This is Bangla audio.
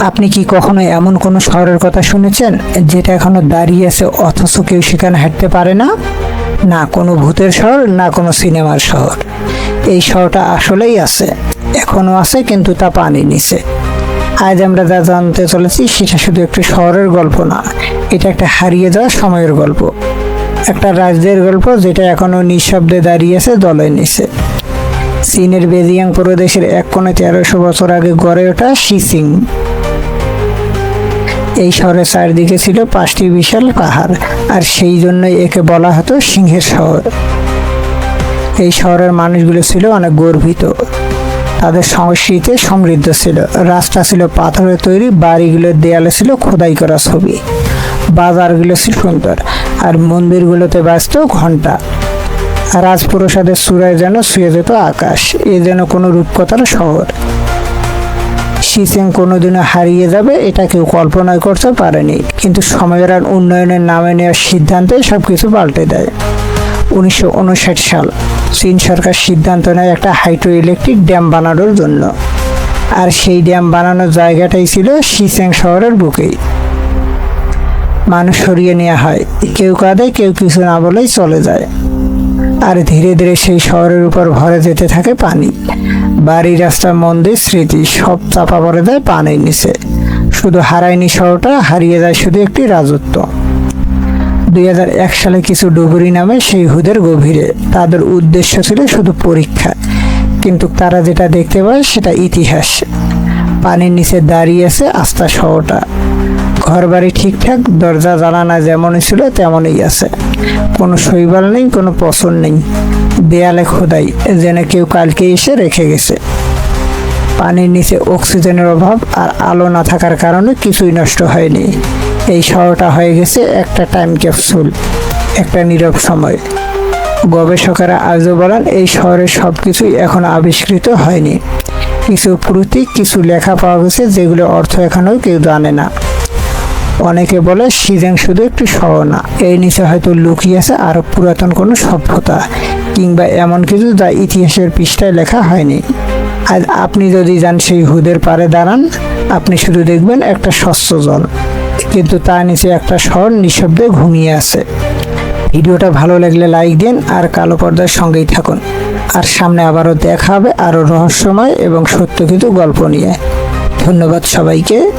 আপনি কি কখনো এমন কোনো শহরের কথা শুনেছেন যেটা এখনও দাঁড়িয়ে আছে অথচ কেউ সেখানে হাঁটতে পারে না? না কোনো ভূতের শহর, না কোনো সিনেমার শহর। এই শহরটা আসলেই আছে, এখনও আছে কিন্তু তা পানি নিচে। আজ আমরা যা জানতে চলেছি সেটা শুধু একটি শহরের গল্প না, এটা একটা হারিয়ে যাওয়া সময়ের গল্প। একটা রাজ্যের গল্প যেটা এখনও নিঃশব্দে দাঁড়িয়ে আছে দলের নিচে। চীনের বেজিয়াং প্রদেশের এক কোণে তেরোশো বছর আগে গড়ে ওঠা শিসিং। এই শহরের চারদিকে ছিল পাঁচটি বিশাল পাহাড়, আর সেই জন্যই একে বলা হতো সিংহের শহর। এই শহরের মানুষগুলো ছিল অনেক গর্বিত। তাদের সংস্কৃতি সমৃদ্ধ ছিল। রাস্তা ছিল পাথরের তৈরি, বাড়িগুলোর দেয়ালে ছিল খোদাই করা ছবি। বাজারগুলো ছিল সুন্দর, আর মন্দিরগুলোতে ব্যস্ত ঘণ্টা রাজপ্রসাদের চূড়ায় যেন শুয়ে যেত আকাশ, এ যেন কোনো রূপকথার শহর। সিসেন কোনোদিনও হারিয়ে যাবে, এটা কেউ কল্পনা করতে পারেনি। কিন্তু সময়ের আর উন্নয়নের নামে নেওয়ার সিদ্ধান্তে সব কিছু পাল্টে দেয়। উনিশশো উনষাট সাল, চীন সরকার সিদ্ধান্ত নেয় একটা হাইড্রো ইলেকট্রিক ড্যাম বানানোর জন্য। আর সেই ড্যাম বানানোর জায়গাটাই ছিল শিসেং শহরের বুকেই মানুষ সরিয়ে নেওয়া হয়। কেউ কাঁদে, কেউ কিছু না বলেই চলে যায়। আর ধীরে ধীরে সেই শহরের উপর ভরে যেতে থাকে পানি। বাড়ি রাস্তা মন্দির স্মৃতি সব চাপা পড়ে দেয় পানির নিচে। শুধু হারায়নি শহরটা, হারিয়ে যায় শুধু একটি রাজত্ব। দুই সালে কিছু ডুবুরি নামে সেই হুদের গভীরে। তাদের উদ্দেশ্য ছিল শুধু পরীক্ষা। কিন্তু তারা যেটা দেখতে পায় সেটা ইতিহাস। পানির নিচে দাঁড়িয়ে আছে আস্থা শহরটা। ঘরবাড়ি ঠিকঠাক, দরজা জানানা যেমনই ছিল তেমনই আছে। কোনো শৈবাল নেই, কোনো পছন্দ নেই। দেয়ালে খোদাই, যেন কেউ কালকে এসে রেখে গেছে। পানির নিচে অক্সিজেনের অভাব আর আলো না থাকার কারণে কিছুই নষ্ট হয়নি। এই শহরটা হয়ে গেছে একটা টাইম ক্যাপসুল একটা নীরব সময়। গবেষকেরা আজও বলেন, এই শহরের সব কিছুই এখনও আবিষ্কৃত হয়নি। কিছু প্রতীক, কিছু লেখা পাওয়া গেছে যেগুলো অর্থ এখনও কেউ জানে না। অনেকে বলে সিজেং শুধু একটি শহর না এই নিচে হয়তো লুকিয়ে আছে আরও পুরাতন কোনো সভ্যতা, কিংবা এমন কিছু যা ইতিহাসের পৃষ্ঠায় লেখা হয়নি। আর আপনি যদি যান সেই হুদের পারে দাঁড়ান, আপনি শুধু দেখবেন একটা স্বচ্ছ জল কিন্তু তার নিচে একটা স্বর নিঃশব্দে ঘুমিয়ে আছে। ভিডিওটা ভালো লাগলে লাইক দিন আর কালো পর্দার সঙ্গেই থাকুন। আর সামনে আবারও দেখা হবে আরও রহস্যময় এবং সত্য কিছু গল্প নিয়ে। ধন্যবাদ সবাইকে।